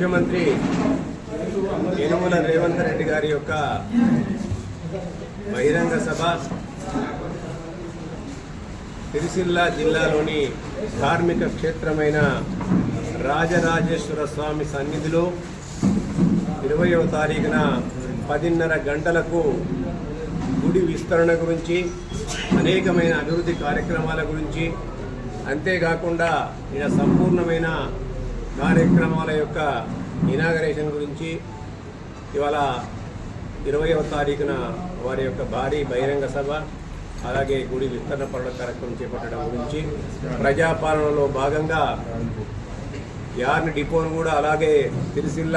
ముఖ్యమంత్రి యనుమల రేవంత్ రెడ్డి గారి యొక్క బహిరంగ సభ సిరిసిల్ల జిల్లాలోని ధార్మిక క్షేత్రమైన రాజరాజేశ్వర స్వామి సన్నిధిలో ఇరవయవ తారీఖున పదిన్నర గంటలకు గుడి విస్తరణ గురించి అనేకమైన అభివృద్ధి కార్యక్రమాల గురించి అంతేకాకుండా ఈయన సంపూర్ణమైన కార్యక్రమాల యొక్క ఇనాగరేషన్ గురించి ఇవాళ ఇరవయవ తారీఖున వారి యొక్క భారీ బహిరంగ సభ అలాగే గుడి విస్తరణ పనుల కార్యక్రమం చేపట్టడం గురించి ప్రజాపాలనలో భాగంగా యార్న్ డిపోను కూడా అలాగే సిరిసిల్ల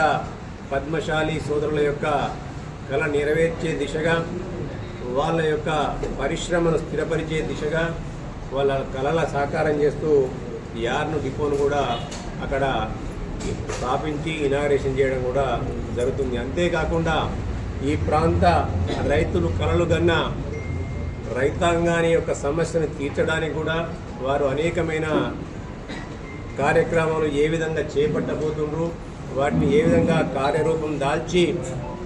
పద్మశాలి సోదరుల యొక్క కళ నెరవేర్చే దిశగా వాళ్ళ యొక్క పరిశ్రమను స్థిరపరిచే దిశగా వాళ్ళ కళల సాకారం చేస్తూ యార్ను డిపోను కూడా అక్కడ స్థాపించి ఇనాగరేషన్ చేయడం కూడా జరుగుతుంది. అంతేకాకుండా ఈ ప్రాంత రైతులు కలలు గన్న రైతాంగాన్ని యొక్క సమస్యను తీర్చడానికి కూడా వారు అనేకమైన కార్యక్రమాలు ఏ విధంగా చేపట్టబోతుండ్రు వాటిని ఏ విధంగా కార్యరూపం దాల్చి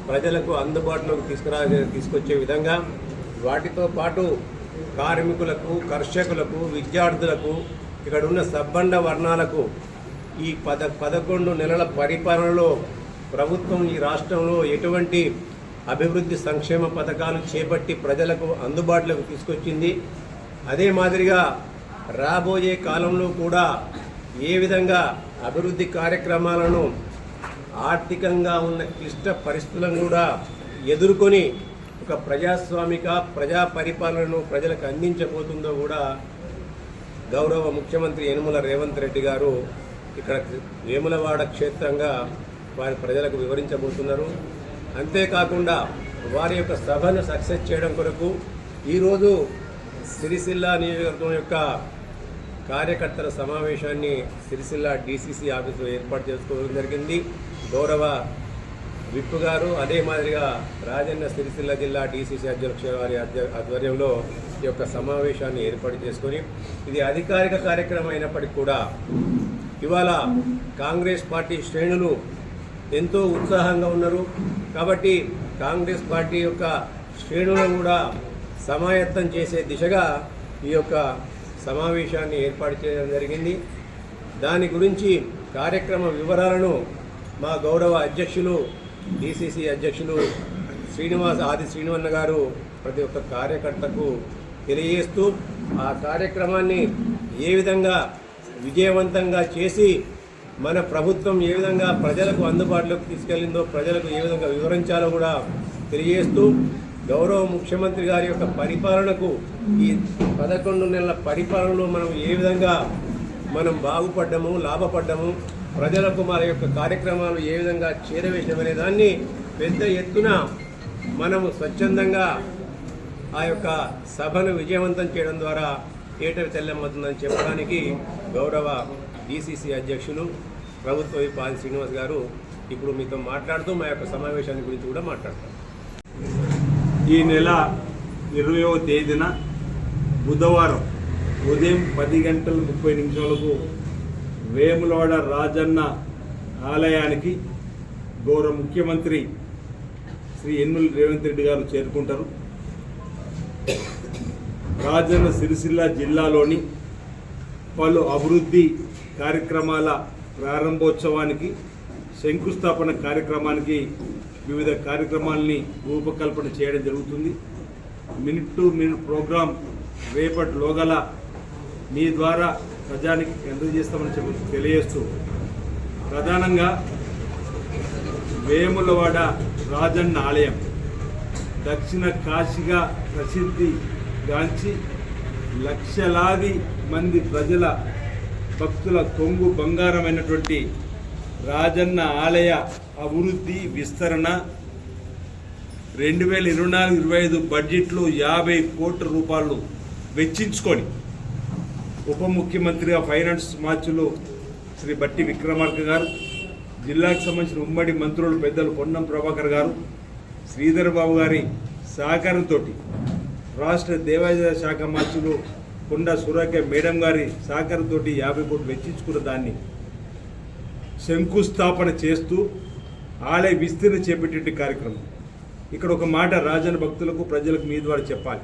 ప్రజలకు అందుబాటులోకి తీసుకురా తీసుకొచ్చే విధంగా వాటితో పాటు కార్మికులకు కర్షకులకు విద్యార్థులకు ఇక్కడ ఉన్న సబ్బండ వర్ణాలకు ఈ పద పదకొండు నెలల పరిపాలనలో ప్రభుత్వం ఈ రాష్ట్రంలో ఎటువంటి అభివృద్ధి సంక్షేమ పథకాలు చేపట్టి ప్రజలకు అందుబాటులోకి తీసుకొచ్చింది. అదే మాదిరిగా రాబోయే కాలంలో కూడా ఏ విధంగా అభివృద్ధి కార్యక్రమాలను ఆర్థికంగా ఉన్న క్లిష్ట పరిస్థితులను కూడా ఎదుర్కొని ఒక ప్రజాస్వామిక ప్రజా పరిపాలనను ప్రజలకు అందించబోతుందో కూడా గౌరవ ముఖ్యమంత్రి యనుమల రేవంత్ రెడ్డి గారు ఇక్కడ వేములవాడ క్షేత్రంగా వారి ప్రజలకు వివరించబోతున్నారు. అంతేకాకుండా వారి యొక్క సభను సక్సెస్ చేయడం కొరకు ఈరోజు సిరిసిల్ల నియోజకవర్గం యొక్క కార్యకర్తల సమావేశాన్ని సిరిసిల్ల డీసీసీ ఆఫీసులో ఏర్పాటు చేసుకోవడం జరిగింది. గౌరవ విప్ గారు అదే మాదిరిగా రాజన్న సిరిసిల్ల జిల్లా డీసీసీ అధ్యక్ష వారి అధ్య- ఆధ్వర్యంలో ఈ యొక్క సమావేశాన్ని ఏర్పాటు చేసుకొని ఇది అధికారిక కార్యక్రమం అయినప్పటికీ కూడా ఇవాళ కాంగ్రెస్ పార్టీ శ్రేణులు ఎంతో ఉత్సాహంగా ఉన్నారు. కాబట్టి కాంగ్రెస్ పార్టీ యొక్క శ్రేణులను కూడా సమాయత్తం చేసే దిశగా ఈ యొక్క సమావేశాన్ని ఏర్పాటు చేయడం జరిగింది. దాని గురించి కార్యక్రమ వివరాలను మా గౌరవ అధ్యక్షులు డిసిసి అధ్యక్షులు శ్రీనివాస్ ఆది శ్రీనివన్న గారు ప్రతి ఒక్క కార్యకర్తకు తెలియజేస్తూ ఆ కార్యక్రమాన్ని ఏ విధంగా విజయవంతంగా చేసి మన ప్రభుత్వం ఏ విధంగా ప్రజలకు అందుబాటులోకి తీసుకెళ్ళిందో ప్రజలకు ఏ విధంగా వివరించాలో కూడా తెలియజేస్తూ గౌరవ ముఖ్యమంత్రి గారి యొక్క పరిపాలనకు ఈ పదకొండు నెలల పరిపాలనలో మనం ఏ విధంగా మనం బాగుపడ్డము లాభపడ్డము ప్రజలకు మన యొక్క కార్యక్రమాలు ఏ విధంగా చేరవేసినమనే దాన్ని పెద్ద ఎత్తున మనము స్వచ్ఛందంగా ఆ యొక్క సభను విజయవంతం చేయడం ద్వారా థియేటర్ తెల్లమ్మవుతుందని చెప్పడానికి గౌరవ డీసీసీ అధ్యక్షులు ప్రభుత్వ విపాది శ్రీనివాస్ గారు ఇప్పుడు మీతో మాట్లాడుతూ మా యొక్క సమావేశాన్ని గురించి కూడా మాట్లాడతారు. ఈ నెల ఇరవయో తేదీన బుధవారం ఉదయం పది గంటల ముప్పై నిమిషాలకు వేములవాడ రాజన్న ఆలయానికి గౌరవ ముఖ్యమంత్రి శ్రీ ఎన్నుల రేవంత్ రెడ్డి గారు చేరుకుంటారు. రాజన్న సిరిసిల్ల జిల్లాలోని పలు అభివృద్ధి కార్యక్రమాల ప్రారంభోత్సవానికి శంకుస్థాపన కార్యక్రమానికి వివిధ కార్యక్రమాలని రూపకల్పన చేయడం జరుగుతుంది. మినిట్ టు మినిట్ ప్రోగ్రాం రేపటి లోగల మీ ద్వారా ప్రజానికి అందజేస్తామని చెప్పి తెలియజేస్తూ ప్రధానంగా వేములవాడ రాజన్న ఆలయం దక్షిణ కాశీగా ప్రసిద్ధి గాంచి లక్షలాది మంది ప్రజల భక్తుల కొంగు బంగారమైనటువంటి రాజన్న ఆలయ అభివృద్ధి విస్తరణ రెండు వేల ఇరవై నాలుగు ఇరవై ఐదు బడ్జెట్లో యాభై కోట్ల రూపాయలు వెచ్చించుకొని ఉప ముఖ్యమంత్రిగా ఫైనాన్స్ మార్చిలో శ్రీ బట్టి విక్రమార్క గారు జిల్లాకు సంబంధించిన ఉమ్మడి మంత్రులు పెద్దలు పొన్నం ప్రభాకర్ గారు శ్రీధర్ బాబు గారి సహకారంతో రాష్ట్ర దేవాదాయ శాఖ మంత్రులు కొండ సురేఖ మేడం గారి సహకారంతో యాభై కోట్లు వెచ్చించుకున్న దాన్ని శంకుస్థాపన చేస్తూ ఆలయ విస్తీర్ణ చేపట్టే కార్యక్రమం. ఇక్కడ ఒక మాట రాజన భక్తులకు ప్రజలకు మీ ద్వారా చెప్పాలి.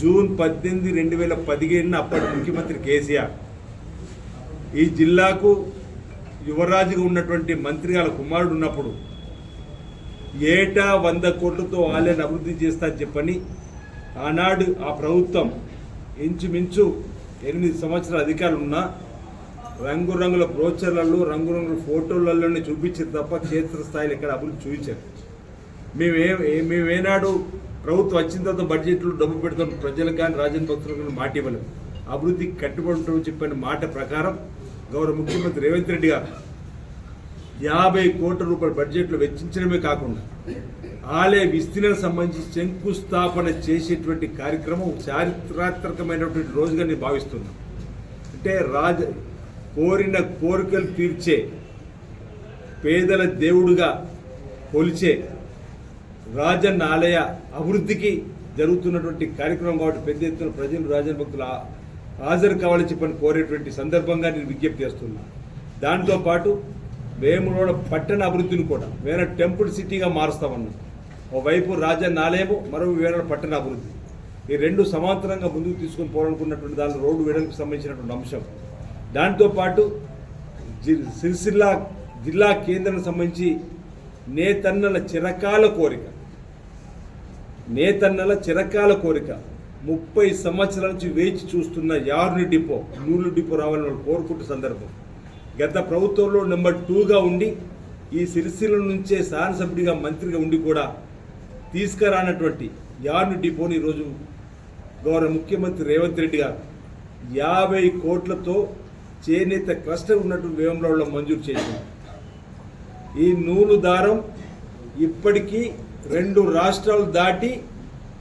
జూన్ పద్దెనిమిది రెండు వేల పదిహేనున అప్పటి ముఖ్యమంత్రి కేసీఆర్ ఈ జిల్లాకు యువరాజుగా ఉన్నటువంటి మంత్రి గారి కుమారుడు ఉన్నప్పుడు ఏటా వంద కోట్లతో ఆలయాన్ని అభివృద్ధి చేస్తా చెప్పని ఆనాడు ఆ ప్రభుత్వం ఇంచుమించు ఎనిమిది సంవత్సరాల అధికారులు ఉన్నా రంగురంగుల బ్రోచర్లలో రంగురంగుల ఫోటోలలోనే చూపించారు తప్ప క్షేత్రస్థాయిలో ఇక్కడ అభివృద్ధి చూపించారు మేమే మేమేనాడు ప్రభుత్వం వచ్చిన తర్వాత బడ్జెట్లో డబ్బు పెడుతున్న ప్రజలకు కానీ రాజన్ భక్తులకు కానీ మాట ఇవ్వలేదు. అభివృద్ధికి కట్టుబడి చెప్పిన మాట ప్రకారం గౌరవ ముఖ్యమంత్రి రేవంత్ రెడ్డి గారు యాభై కోట్ల రూపాయల బడ్జెట్లో వెచ్చించడమే కాకుండా ఆలయ విస్తీర్ణం సంబంధించి శంకుస్థాపన చేసేటువంటి కార్యక్రమం చారిత్రాత్మకమైనటువంటి రోజుగా నేను భావిస్తున్నాను. అంటే రాజ కోరిన కోరికలు తీర్చే పేదల దేవుడుగా కొలిచే రాజన్న ఆలయ అభివృద్ధికి జరుగుతున్నటువంటి కార్యక్రమం కాబట్టి పెద్ద ఎత్తున ప్రజలు రాజన్ భక్తులు హాజరు కావాలని చెప్పని కోరేటువంటి సందర్భంగా నేను విజ్ఞప్తి చేస్తున్నా. దాంతోపాటు వేములోడ పట్టణ అభివృద్ధిని కూడా వేరే టెంపుల్ సిటీగా మారుస్తామన్నాం. ఒకవైపు రాజన్న నాలేము మరో వేరే పట్టణ అభివృద్ధి. ఈ రెండు సమాంతరంగా ముందుకు తీసుకొని పోవాలనుకున్నటువంటి దాని రోడ్డు వేయడానికి సంబంధించినటువంటి అంశం. దాంతోపాటు జి- సిరిసిల్ల జిల్లా కేంద్రానికి సంబంధించి నేతన్నల చిరకాల కోరిక. నేతన్నల చిరకాల కోరిక. ముప్పై సంవత్సరాల నుంచి వేచి చూస్తున్న యారుని డిపో నూలు డిపో రావాలని వాళ్ళు కోరుకుంటున్న సందర్భం. గత ప్రభుత్వంలో నెంబర్ టూగా ఉండి ఈ సిరిసిల్ల నుంచే శాసనసభ్యుడిగా మంత్రిగా ఉండి కూడా తీసుకురానటువంటి యార్డు డిపోని ఈరోజు గౌరవ ముఖ్యమంత్రి రేవంత్ రెడ్డి గారు యాభై కోట్లతో చేనేత క్లస్టర్ ఉన్నట్టు వేమరావులో మంజూరు చేసింది ఈ నూలు దారం ఇప్పటికీ రెండు రాష్ట్రాలు దాటి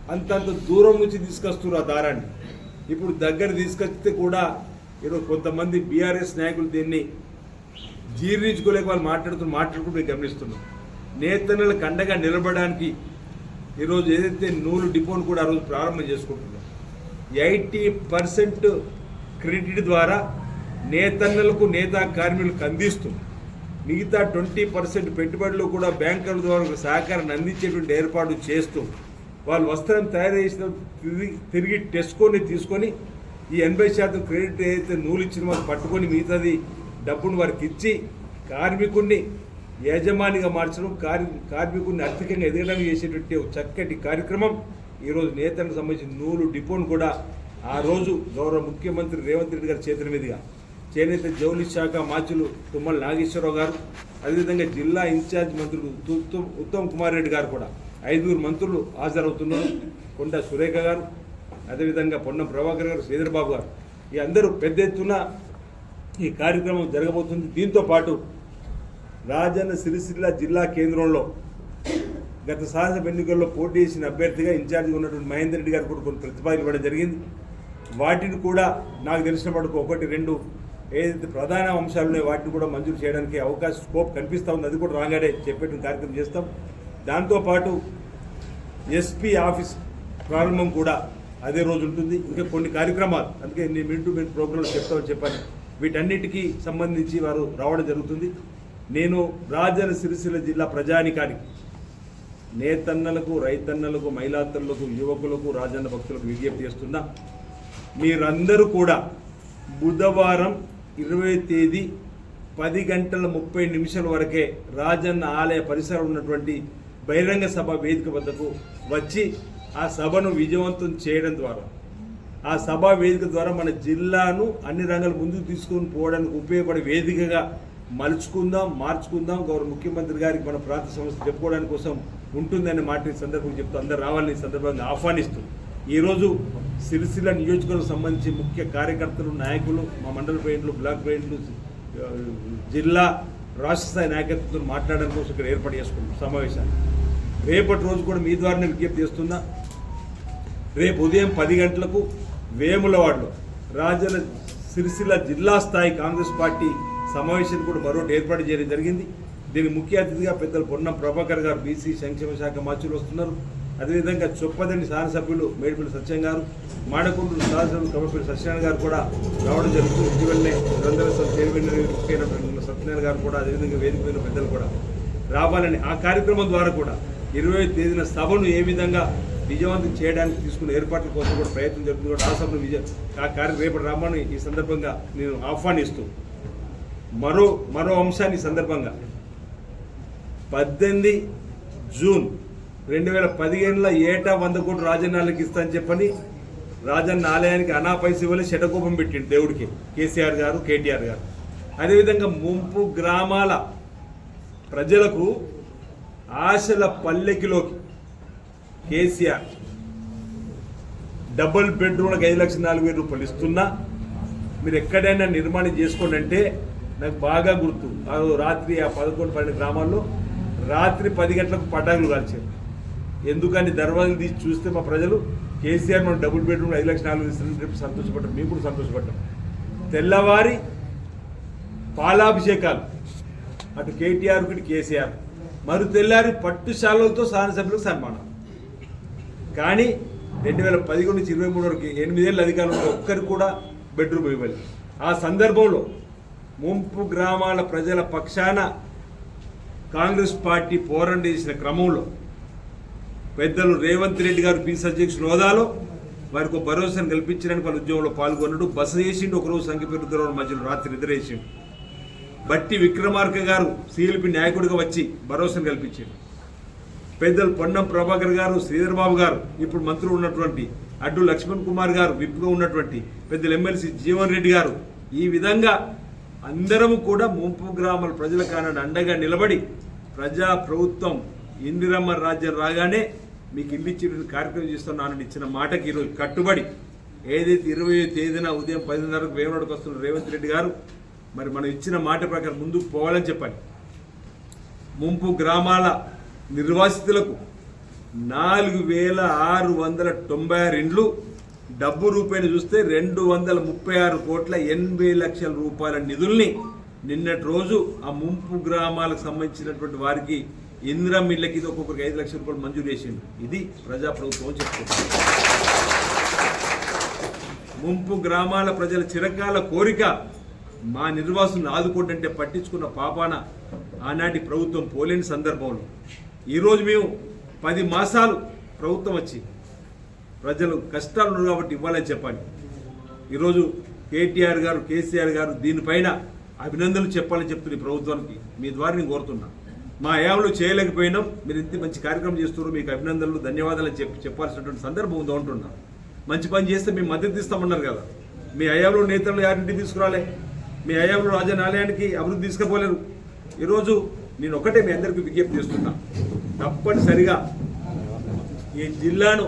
అంతంత దూరం నుంచి తీసుకొస్తున్నారు ఆ దారాన్ని. ఇప్పుడు దగ్గర తీసుకొస్తే కూడా ఈరోజు కొంతమంది బీఆర్ఎస్ నాయకులు దీన్ని జీర్ణించుకోలేక వాళ్ళు మాట్లాడుతున్న మాట్లాడుకుంటూ గమనిస్తున్నాం నేతన్నలకు అండగా నిలబడడానికి ఈరోజు ఏదైతే నూలు డిపోను కూడా ఆ రోజు ప్రారంభం చేసుకుంటున్నాం ఎయిటీ పర్సెంట్ క్రెడిట్ ద్వారా నేతన్నలకు నేతా కార్మికులకు అందిస్తుంది మిగతా ట్వంటీ పర్సెంట్ పెట్టుబడులు కూడా బ్యాంకర్ల ద్వారా సహకారాన్ని అందించేటువంటి ఏర్పాటు చేస్తూ వాళ్ళు వస్త్రం తయారు చేసిన తిరిగి తిరిగి టెస్కొని తీసుకొని ఈ ఎనభై శాతం క్రెడిట్ ఏదైతే నూలు ఇచ్చిన వాళ్ళు పట్టుకొని మిగతాది డబ్బును వారికి ఇచ్చి కార్మికుడిని యజమానిగా మార్చడం కార్మి కార్మికుడిని ఆర్థికంగా ఎదగడం చేసేటువంటి చక్కటి కార్యక్రమం. ఈరోజు నేతలకు సంబంధించిన నూలు డిపోను కూడా ఆ రోజు గౌరవ ముఖ్యమంత్రి రేవంత్ రెడ్డి గారి చేతుల మీదుగా చేనేత జౌలి శాఖ మాచులు తుమ్మల నాగేశ్వరరావు గారు అదేవిధంగా జిల్లా ఇన్ఛార్జ్ మంత్రులు ఉత్తమ్ ఉత్తమ్ కుమార్ రెడ్డి గారు కూడా ఐదుగురు మంత్రులు హాజరవుతున్నారు. కొండ సురేఖ గారు అదేవిధంగా పొన్నం ప్రభాకర్ గారు శ్రీధర్బాబు గారు. ఈ అందరూ పెద్ద ఎత్తున ఈ కార్యక్రమం జరగబోతుంది. దీంతో పాటు రాజన్న సిరిసిల్ల జిల్లా కేంద్రంలో గత శాసనసభ ఎన్నికల్లో పోటీ చేసిన అభ్యర్థిగా ఇన్ఛార్జిగా ఉన్నటువంటి మహేందర్ రెడ్డి గారు కూడా కొన్ని ప్రతిపాదనలు ఇవ్వడం జరిగింది. వాటిని కూడా నాకు తెలిసిన మటుకు ఒకటి రెండు ఏదైతే ప్రధాన అంశాలు ఉన్నాయో వాటిని కూడా మంజూరు చేయడానికి అవకాశం స్కోప్ కనిపిస్తూ ఉంది. అది కూడా రాగానే చెప్పేట కార్యక్రమం చేస్తాం. దాంతోపాటు ఎస్పీ ఆఫీస్ ప్రారంభం కూడా అదే రోజు ఉంటుంది. ఇంకా కొన్ని కార్యక్రమాలు అందుకే నేను మినిట్ టు మినిట్ ప్రోగ్రాంలో చెప్తామని చెప్పాను. వీటన్నిటికీ సంబంధించి వారు రావడం జరుగుతుంది. నేను రాజన్న సిరిసిల్ల జిల్లా ప్రజానికానికి నేతన్నలకు రైతన్నలకు మహిళాతన్నులకు యువకులకు రాజన్న భక్తులకు విజ్ఞప్తి చేస్తున్నా. మీరందరూ కూడా బుధవారం ఇరవై తేదీ పది గంటల ముప్పై నిమిషాల వరకే రాజన్న ఆలయ పరిసరం ఉన్నటువంటి బహిరంగ సభ వేదిక వద్దకు వచ్చి ఆ సభను విజయవంతం చేయడం ద్వారా ఆ సభా వేదిక ద్వారా మన జిల్లాను అన్ని రంగాల ముందుకు తీసుకొని పోవడానికి ఉపయోగపడే వేదికగా మలుచుకుందాం మార్చుకుందాం. గౌరవ ముఖ్యమంత్రి గారికి మన ప్రాంత సమస్య చెప్పుకోవడానికి కోసం ఉంటుందనే మాట ఈ సందర్భంగా చెప్తూ అందరు రావాలని ఈ సందర్భంగా ఆహ్వానిస్తూ ఈరోజు సిరిసిల్ల నియోజకవర్గం సంబంధించి ముఖ్య కార్యకర్తలు నాయకులు మా మండల ప్రెసిడెంట్లు బ్లాక్ ప్రెసిడెంట్లు జిల్లా రాష్ట్ర స్థాయి నాయకత్వంతో మాట్లాడడం కోసం ఇక్కడ ఏర్పాటు చేసుకున్నాం సమావేశాన్ని. రేపటి రోజు కూడా మీ ద్వారానే విజ్ఞప్తి చేస్తున్నా. రేపు ఉదయం పది గంటలకు వేములవాడలో రాజల సిరిసిల్ల జిల్లా స్థాయి కాంగ్రెస్ పార్టీ సమావేశాన్ని కూడా మరొకటి ఏర్పాటు చేయడం జరిగింది. దీనికి ముఖ్య అతిథిగా పెద్దలు పొన్నం ప్రభాకర్ గారు బీసీ సంక్షేమ శాఖ మంత్రులు వస్తున్నారు. అదేవిధంగా చొప్పదండి శాసనసభ్యులు మేడిపల్లి సత్యం గారు మాడకుంటూరు శాసనసభ్యులు కమ్మపల్లి సత్యనారాయణ గారు కూడా రావడం జరుగుతుంది. ఇటీవలనే నిరంతర చైర్మన్ సత్యనారాయణ గారు కూడా అదేవిధంగా వేదిక పెద్దలు కూడా రావాలని ఆ కార్యక్రమం ద్వారా కూడా ఇరవై తేదీన సభను ఏ విధంగా విజయవంతం చేయడానికి తీసుకున్న ఏర్పాట్ల కోసం కూడా ప్రయత్నం జరుగుతుంది కూడా విజయ ఆ కార్య రేపటి రామని ఈ సందర్భంగా నేను ఆహ్వానిస్తూ మరో మరో అంశాన్ని సందర్భంగా. పద్దెనిమిది జూన్ రెండు వేల పదిహేనులో ఏటా వంద కోట్లు రాజన్నాళ్ళకి ఇస్తా అని చెప్పని రాజన్న ఆలయానికి అనా పైసలు ఇవ్వలే శటకోపం పెట్టిండు దేవుడికి కేసీఆర్ గారు కేటీఆర్ గారు. అదేవిధంగా ముంపు గ్రామాల ప్రజలకు ఆశల పల్లెకిలోకి కేసీఆర్ డబుల్ బెడ్రూమ్లకు ఐదు లక్షల నాలుగు వేల రూపాయలు ఇస్తున్నా. మీరు ఎక్కడైనా నిర్మాణం చేసుకోండి అంటే నాకు బాగా గుర్తు. ఆ రాత్రి ఆ పదకొండు పన్నెండు గ్రామాల్లో రాత్రి పది గంటలకు పటాకులు కాల్చారు. ఎందుకని దర్వాజలు తీసి చూస్తే మా ప్రజలు కేసీఆర్ మనం డబుల్ బెడ్రూమ్ ఐదు లక్షల నాలుగు ఇస్తున్న రేపు సంతోషపడ్డాం మేము కూడా సంతోషపడ్డాం. తెల్లవారి పాలాభిషేకాలు. అటు కేటీఆర్ ఇటు కేసీఆర్. మరి తెల్లారి పట్టుశాలలతో శాసనసభ్యులకు సన్మానం. కానీ రెండు వేల పదిహేను నుంచి ఇరవై మూడు వరకు ఎనిమిదేళ్ళ అధికారంలో ఒక్కరు కూడా బెడ్రూమ్ ఇవ్వాలి ఆ సందర్భంలో ముంపు గ్రామాల ప్రజల పక్షాన కాంగ్రెస్ పార్టీ పోరాటం చేసిన క్రమంలో పెద్దలు రేవంత్ రెడ్డి గారు పీసీ అధ్యక్షులు హోదాలో వారికి ఒక భరోసాను కల్పించడానికి వాళ్ళ ఉద్యోగంలో పాల్గొన్నాడు. బస చేసిండు ఒకరోజు సంఖ్య మధ్యలో రాత్రి నిద్ర వేసిండు. బట్టి విక్రమార్క గారు సిఎల్పి నాయకుడిగా వచ్చి భరోసాను కల్పించారు పెద్దలు పొన్నం ప్రభాకర్ గారు శ్రీధర్ బాబు గారు ఇప్పుడు మంత్రులు ఉన్నటువంటి అడ్డు లక్ష్మణ్ కుమార్ గారు విప్గా ఉన్నటువంటి పెద్దలు ఎమ్మెల్సీ జీవన్ రెడ్డి గారు ఈ విధంగా అందరము కూడా ముంపు గ్రామాల ప్రజల కానని అండగా నిలబడి ప్రజా ప్రభుత్వం ఇందిరమ్మ రాజ్యం రాగానే మీకు ఇల్లు ఇచ్చి కార్యక్రమం చేస్తున్నానని ఇచ్చిన మాటకి ఈరోజు కట్టుబడి ఏదైతే ఇరవై తేదీన ఉదయం పదిన్నరకు వేమనాడుకు వస్తున్న రేవంత్ రెడ్డి గారు మరి మనం ఇచ్చిన మాట ప్రకారం ముందుకు పోవాలని చెప్పండి ముంపు గ్రామాల నిర్వాసితులకు నాలుగు వేల ఆరు వందల తొంభై ఆరు ఇండ్లు డబ్బు రూపాయలు చూస్తే రెండు వందల ముప్పై ఆరు కోట్ల ఎనభై లక్షల రూపాయల నిధుల్ని నిన్నటి రోజు ఆ ముంపు గ్రామాలకు సంబంధించినటువంటి వారికి ఇందిరా మిల్లకి ఇది ఒక్కొక్కరికి ఐదు లక్షల రూపాయలు మంజూరు చేసిండు. ఇది ప్రజాప్రభుత్వం చెప్తుంది. ముంపు గ్రామాల ప్రజల చిరకాల కోరిక మా నిర్వాసులను ఆదుకోంటే పట్టించుకున్న పాపాన ఆనాటి ప్రభుత్వం పోలేని సందర్భంలో ఈరోజు మేము పది మాసాలు ప్రభుత్వం వచ్చి ప్రజలు కష్టాలు ఉన్నారు కాబట్టి ఇవ్వాలని చెప్పండి ఈరోజు కేటీఆర్ గారు కేసీఆర్ గారు దీనిపైన అభినందనలు చెప్పాలని చెప్తుంది ప్రభుత్వానికి మీ ద్వారా నేను కోరుతున్నా. మా యావలు చేయలేకపోయినాం. మీరు ఇంత మంచి కార్యక్రమం చేస్తున్నారు. మీకు అభినందనలు ధన్యవాదాలు చెప్పి చెప్పాల్సినటువంటి సందర్భం ఉందో అంటున్నా మంచి పని చేస్తే మేము మద్దతు ఇస్తామన్నారు కదా. మీ అయాంలో నేతలు యారింటి తీసుకురాలే? మీ హయాంలో రాజనాలయానికి అభివృద్ధి తీసుకుపోలేరు. ఈరోజు నేను ఒకటే మీ అందరికీ విజ్ఞప్తి చేస్తున్నా. తప్పనిసరిగా ఈ జిల్లాను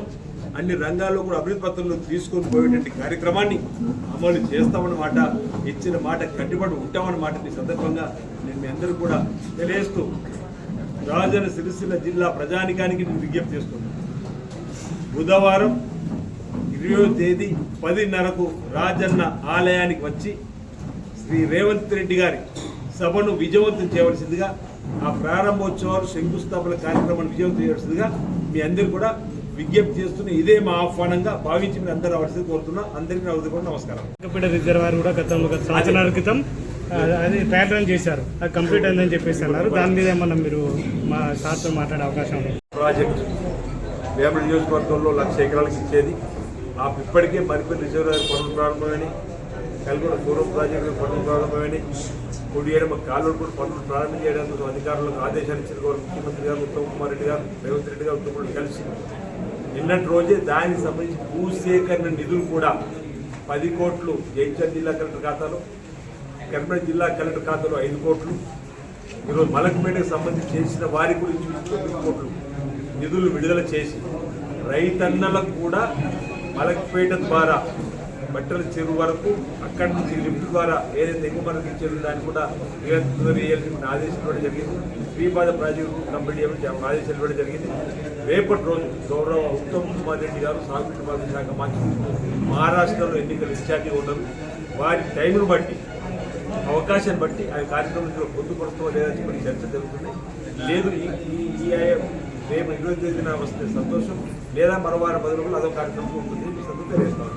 అన్ని రంగాల్లో కూడా అభివృద్ధి పత్రంలో తీసుకొని పోయేటువంటి కార్యక్రమాన్ని అమలు చేస్తామన్నమాట ఇచ్చిన మాట కట్టుబడి ఉంటామన్నమాట ఈ సందర్భంగా నేను మీ అందరూ కూడా తెలియజేస్తూ రాజన్న సిరిసిల్ల జిల్లా ప్రజానికానికి నేను విజ్ఞప్తి చేస్తున్నాను. బుధవారం ఇరవై తేదీ పదిన్నరకు రాజన్న ఆలయానికి వచ్చి శ్రీ రేవంత్ రెడ్డి గారి సభను విజయవంతం చేయవలసిందిగా ఆ ప్రారంభోత్సవాలు శంకుస్థాపన కార్యక్రమాన్ని విజయవంతం చేయవలసిందిగా మీ అందరూ కూడా విజ్ఞప్తి చేస్తున్న ఇదే మా ఆహ్వానంగా భావించి మీరు అందరూ రావాల్సింది కోరుతున్నా. అందరికీ నా హృదయపూర్వక నమస్కారం. వెంకపేట రిజర్వాయర్ కూడా గతంలో గత సంవత్సరాల క్రితం అది ట్రయల్ రన్ చేశారు. అది కంప్లీట్ అయిందని చెప్పేసి అన్నారు. దాని మీద ఏమన్నా మీరు మా సార్తో మాట్లాడే అవకాశం ఉంది? ప్రాజెక్ట్ వేమల నియోజకవర్గంలో లక్ష ఎకరాలకు ఇచ్చేది. ఆ ఇప్పటికే మరిపల్లి రిజర్వాయర్ పనులు ప్రారంభమైనవి కల్గొండ పూర్వం ప్రాజెక్టు పనులు ప్రారంభమైనవి కుడి మా కాలువలు కూడా పనులు ప్రారంభం చేయడానికి అధికారులకు ఆదేశాలు ఇచ్చిన ముఖ్యమంత్రి గారు ఉత్తమ్ కుమార్ రెడ్డి గారు రేవంత్ రెడ్డి గారు ఉత్తమ్ కలిసి నిన్నటి రోజే దానికి సంబంధించి భూసేకరణ నిధులు కూడా పది కోట్లు జైచర్ జిల్లా కలెక్టర్ ఖాతాలో కరీంనగర్ జిల్లా కలెక్టర్ ఖాతాలో ఐదు కోట్లు. ఈరోజు మలక్పేటకు సంబంధించి చేసిన వారి గురించి తొమ్మిది కోట్లు నిధులు విడుదల చేసి రైతన్నలకు కూడా మలక్పేట ద్వారా బట్టల చెరువు వరకు అక్కడి నుంచి లిఫ్ట్ ద్వారా ఏదైతే ఎగుమతి ఇచ్చారో దాన్ని కూడా నిరంతరం ఆదేశం ఇవ్వడం జరిగింది. శ్రీపాద ప్రాజెక్టు కంపెనీ ఏమంటే ఆదేశాలు ఇవ్వడం జరిగింది. రేపటి రోజు గౌరవ ఉత్తమ్ కుమార్ రెడ్డి గారు సాగునీటి పాలన శాఖ మంత్రి మహారాష్ట్రలో ఎన్నికలు ఇన్ఛార్జిగా ఉన్నారు. వారి టైంను బట్టి అవకాశాన్ని బట్టి ఆ కార్యక్రమంలో పొందుపరుస్తామో లేదా చెప్పి చర్చ జరుగుతుంది. లేదు ఈ రేపు ఇరవై తేదీన వస్తే సంతోషం. లేదా మరో వారం పది రోజులు అదో కార్యక్రమం ఉంటుంది. సంతోషం తెలియజేస్తాం.